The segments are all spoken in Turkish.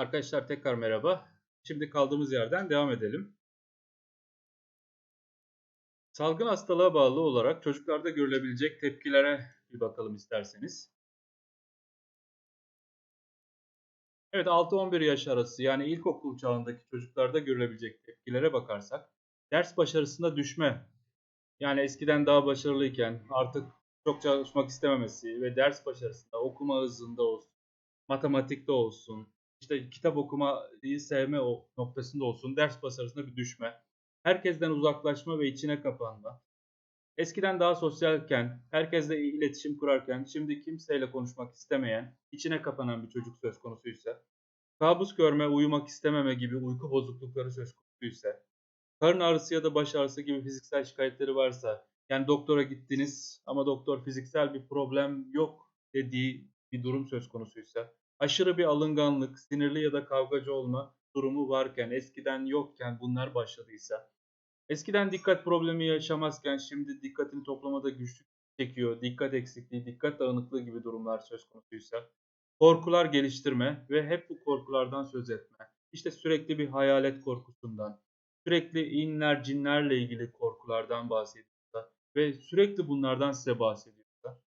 Arkadaşlar tekrar merhaba. Şimdi kaldığımız yerden devam edelim. Salgın hastalığa bağlı olarak çocuklarda görülebilecek tepkilere bir bakalım isterseniz. Evet 6-11 yaş arası yani ilkokul çağındaki çocuklarda görülebilecek tepkilere bakarsak ders başarısında düşme yani eskiden daha başarılıyken artık çok çalışmak istememesi ve ders başarısında okuma hızında olsun, matematikte olsun, işte kitap okumayı sevme o noktasında olsun ders başarısında bir düşme. Herkesten uzaklaşma ve içine kapanma. Eskiden daha sosyalken, herkesle iletişim kurarken, şimdi kimseyle konuşmak istemeyen, içine kapanan bir çocuk söz konusuysa, kabus görme, uyumak istememe gibi uyku bozuklukları söz konusuysa, karın ağrısı ya da baş ağrısı gibi fiziksel şikayetleri varsa, yani doktora gittiniz ama doktor fiziksel bir problem yok dediği bir durum söz konusuysa, aşırı bir alınganlık, sinirli ya da kavgacı olma durumu varken, eskiden yokken bunlar başladıysa, eskiden dikkat problemi yaşamazken şimdi dikkatini toplamada güçlük çekiyor, dikkat eksikliği, dikkat dağınıklığı gibi durumlar söz konusuysa, korkular geliştirme ve hep bu korkulardan söz etme. İşte sürekli bir hayalet korkusundan, sürekli inler cinlerle ilgili korkulardan bahsediyorsa ve sürekli bunlardan size bahsediyorsa,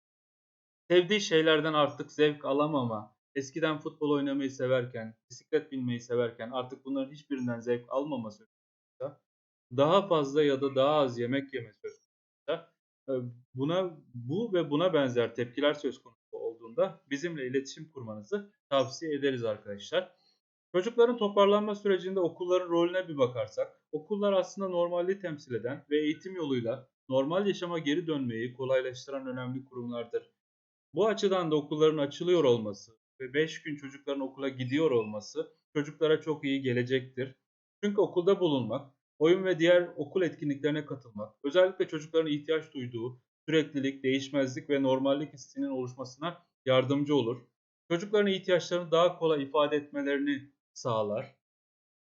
sevdiği şeylerden artık zevk alamama, eskiden futbol oynamayı severken, bisiklet binmeyi severken artık bunların hiçbirinden zevk almama söz konusuysa, daha fazla ya da daha az yemek yeme söz konusuysa, e, buna bu ve buna benzer tepkiler söz konusu olduğunda bizimle iletişim kurmanızı tavsiye ederiz arkadaşlar. Çocukların toparlanma sürecinde okulların rolüne bir bakarsak, okullar aslında normalliği temsil eden ve eğitim yoluyla normal yaşama geri dönmeyi kolaylaştıran önemli kurumlardır. Bu açıdan da okulların açılıyor olması ve 5 gün çocukların okula gidiyor olması çocuklara çok iyi gelecektir. Çünkü okulda bulunmak, oyun ve diğer okul etkinliklerine katılmak, özellikle çocukların ihtiyaç duyduğu süreklilik, değişmezlik ve normallik hissinin oluşmasına yardımcı olur. Çocukların ihtiyaçlarını daha kolay ifade etmelerini sağlar.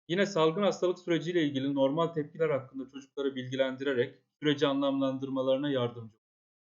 Yine salgın hastalık süreciyle ilgili normal tepkiler hakkında çocukları bilgilendirerek süreci anlamlandırmalarına yardımcı olur.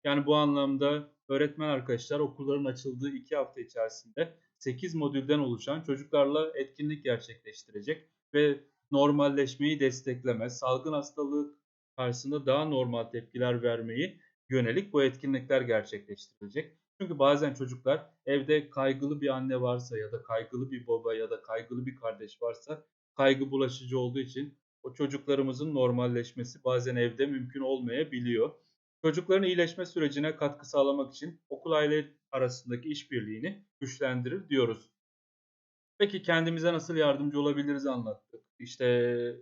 Yani bu anlamda öğretmen arkadaşlar okulların açıldığı 2 hafta içerisinde 8 modülden oluşan çocuklarla etkinlik gerçekleştirecek ve normalleşmeyi destekleme, salgın hastalık karşısında daha normal tepkiler vermeyi yönelik bu etkinlikler gerçekleştirilecek. Çünkü bazen çocuklar evde kaygılı bir anne varsa ya da kaygılı bir baba ya da kaygılı bir kardeş varsa kaygı bulaşıcı olduğu için o çocuklarımızın normalleşmesi bazen evde mümkün olmayabiliyor. Çocukların iyileşme sürecine katkı sağlamak için okul aile arasındaki işbirliğini güçlendirir diyoruz. Peki kendimize nasıl yardımcı olabiliriz anlattık. İşte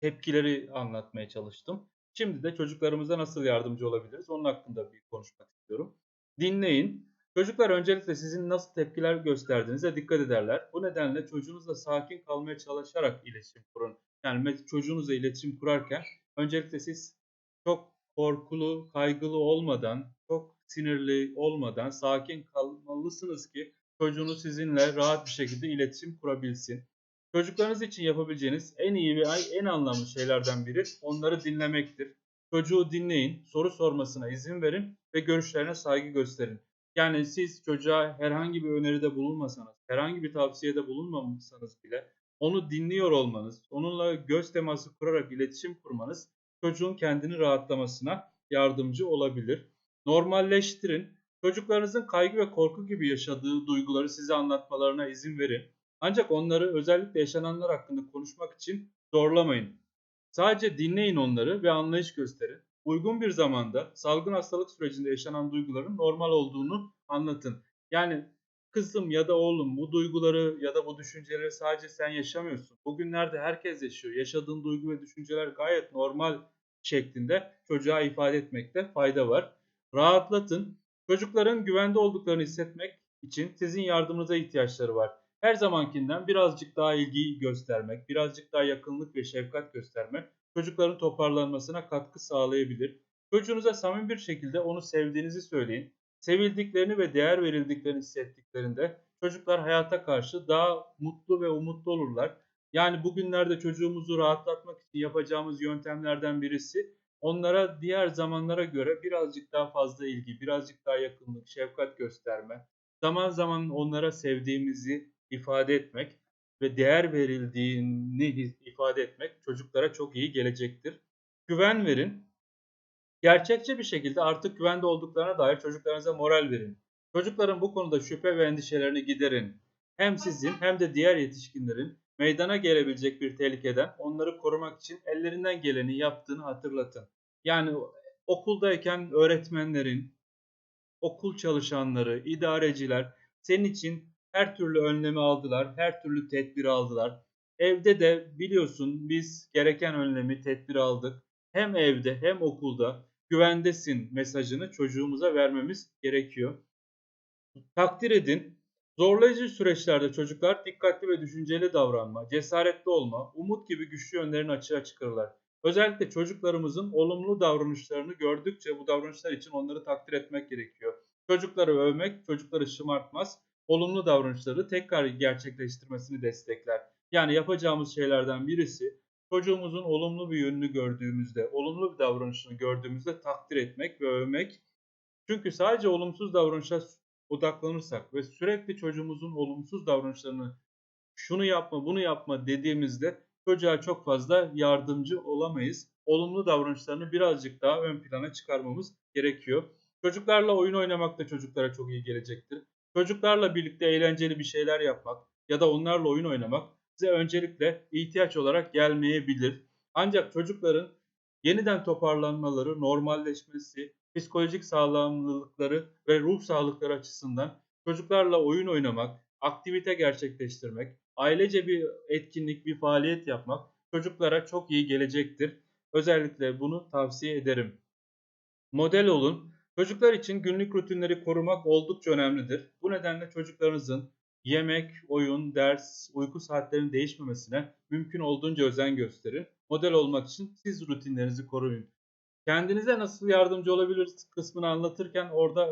tepkileri anlatmaya çalıştım. Şimdi de çocuklarımıza nasıl yardımcı olabiliriz onun hakkında bir konuşmak istiyorum. Dinleyin. Çocuklar öncelikle sizin nasıl tepkiler gösterdiğinize dikkat ederler. Bu nedenle çocuğunuzla sakin kalmaya çalışarak iletişim kurun. Yani çocuğunuzla iletişim kurarken öncelikle siz çok korkulu, kaygılı olmadan, çok sinirli olmadan sakin kalmalısınız ki çocuğunuz sizinle rahat bir şekilde iletişim kurabilsin. Çocuklarınız için yapabileceğiniz en iyi ve en anlamlı şeylerden biri onları dinlemektir. Çocuğu dinleyin, soru sormasına izin verin ve görüşlerine saygı gösterin. Yani siz çocuğa herhangi bir öneride bulunmasanız, herhangi bir tavsiyede bulunmamışsanız bile onu dinliyor olmanız, onunla göz teması kurarak iletişim kurmanız çocuğun kendini rahatlamasına yardımcı olabilir. Normalleştirin. Çocuklarınızın kaygı ve korku gibi yaşadığı duyguları size anlatmalarına izin verin. Ancak onları özellikle yaşananlar hakkında konuşmak için zorlamayın. Sadece dinleyin onları ve anlayış gösterin. Uygun bir zamanda salgın hastalık sürecinde yaşanan duyguların normal olduğunu anlatın. Yani kızım ya da oğlum bu duyguları ya da bu düşünceleri sadece sen yaşamıyorsun. Bugünlerde herkes yaşıyor. Yaşadığın duygu ve düşünceler gayet normal şeklinde çocuğa ifade etmekte fayda var. Rahatlatın. Çocukların güvende olduklarını hissetmek için sizin yardımınıza ihtiyaçları var. Her zamankinden birazcık daha ilgi göstermek, birazcık daha yakınlık ve şefkat göstermek çocukların toparlanmasına katkı sağlayabilir. Çocuğunuza samimi bir şekilde onu sevdiğinizi söyleyin. Sevildiklerini ve değer verildiklerini hissettiklerinde çocuklar hayata karşı daha mutlu ve umutlu olurlar. Yani bugünlerde çocuğumuzu rahatlatmak için yapacağımız yöntemlerden birisi onlara diğer zamanlara göre birazcık daha fazla ilgi, birazcık daha yakınlık, şefkat gösterme. Zaman zaman onlara sevdiğimizi ifade etmek ve değer verildiğini ifade etmek çocuklara çok iyi gelecektir. Güven verin. Gerçekçi bir şekilde artık güvende olduklarına dair çocuklarınıza moral verin. Çocukların bu konuda şüphe ve endişelerini giderin. Hem sizin hem de diğer yetişkinlerin meydana gelebilecek bir tehlikeden onları korumak için ellerinden geleni yaptığını hatırlatın. Yani okuldayken öğretmenlerin, okul çalışanları, idareciler senin için her türlü önlemi aldılar, her türlü tedbiri aldılar. Evde de biliyorsun biz gereken önlemi, tedbiri aldık. Hem evde hem okulda güvendesin mesajını çocuğumuza vermemiz gerekiyor. Takdir edin. Zorlayıcı süreçlerde çocuklar dikkatli ve düşünceli davranma, cesaretli olma, umut gibi güçlü yönlerini açığa çıkarırlar. Özellikle çocuklarımızın olumlu davranışlarını gördükçe bu davranışlar için onları takdir etmek gerekiyor. Çocukları övmek çocukları şımartmaz, olumlu davranışları tekrar gerçekleştirmesini destekler. Yani yapacağımız şeylerden birisi çocuğumuzun olumlu bir yönünü gördüğümüzde, olumlu bir davranışını gördüğümüzde takdir etmek ve övmek. Çünkü sadece olumsuz davranışa odaklanırsak ve sürekli çocuğumuzun olumsuz davranışlarını şunu yapma, bunu yapma dediğimizde çocuğa çok fazla yardımcı olamayız. Olumlu davranışlarını birazcık daha ön plana çıkarmamız gerekiyor. Çocuklarla oyun oynamak da çocuklara çok iyi gelecektir. Çocuklarla birlikte eğlenceli bir şeyler yapmak ya da onlarla oyun oynamak size öncelikle ihtiyaç olarak gelmeyebilir. Ancak çocukların yeniden toparlanmaları, normalleşmesi, psikolojik sağlamlılıkları ve ruh sağlıkları açısından çocuklarla oyun oynamak, aktivite gerçekleştirmek, ailece bir etkinlik, bir faaliyet yapmak çocuklara çok iyi gelecektir. Özellikle bunu tavsiye ederim. Model olun. Çocuklar için günlük rutinleri korumak oldukça önemlidir. Bu nedenle çocuklarınızın yemek, oyun, ders, uyku saatlerinin değişmemesine mümkün olduğunca özen gösterin. Model olmak için siz rutinlerinizi koruyun. Kendinize nasıl yardımcı olabiliriz kısmını anlatırken orada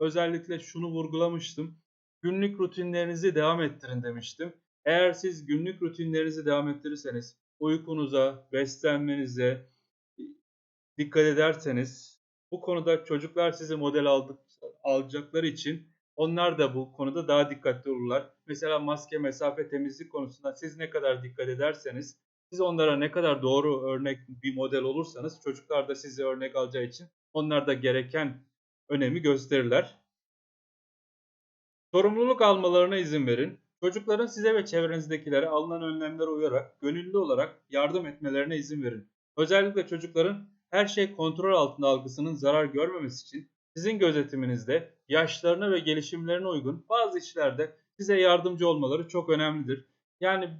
özellikle şunu vurgulamıştım. Günlük rutinlerinizi devam ettirin demiştim. Eğer siz günlük rutinlerinizi devam ettirirseniz uykunuza, beslenmenize dikkat ederseniz bu konuda çocuklar sizi model aldık, alacakları için onlar da bu konuda daha dikkatli olurlar. Mesela maske, mesafe, temizlik konusunda siz ne kadar dikkat ederseniz, siz onlara ne kadar doğru örnek bir model olursanız çocuklar da sizi örnek alacağı için onlar da gereken önemi gösterirler. Sorumluluk almalarına izin verin. Çocukların size ve çevrenizdekilere alınan önlemlere uyarak gönüllü olarak yardım etmelerine izin verin. Özellikle çocukların her şey kontrol altında algısının zarar görmemesi için sizin gözetiminizde yaşlarına ve gelişimlerine uygun bazı işlerde size yardımcı olmaları çok önemlidir. Yani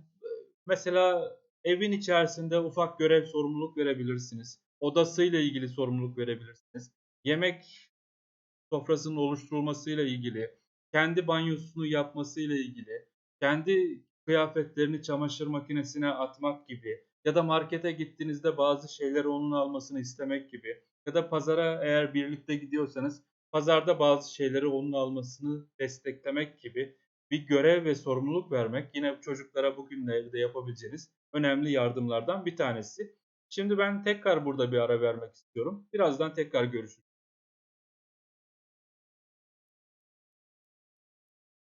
mesela evin içerisinde ufak görev sorumluluk verebilirsiniz. Odasıyla ilgili sorumluluk verebilirsiniz. Yemek sofrasının oluşturulmasıyla ilgili, kendi banyosunu yapmasıyla ilgili, kendi kıyafetlerini çamaşır makinesine atmak gibi ya da markete gittiğinizde bazı şeyleri onun almasını istemek gibi ya da pazara eğer birlikte gidiyorsanız pazarda bazı şeyleri onun almasını desteklemek gibi bir görev ve sorumluluk vermek yine çocuklara bugünlerde yapabileceğiniz önemli yardımlardan bir tanesi. Şimdi ben tekrar burada bir ara vermek istiyorum. Birazdan tekrar görüşürüz.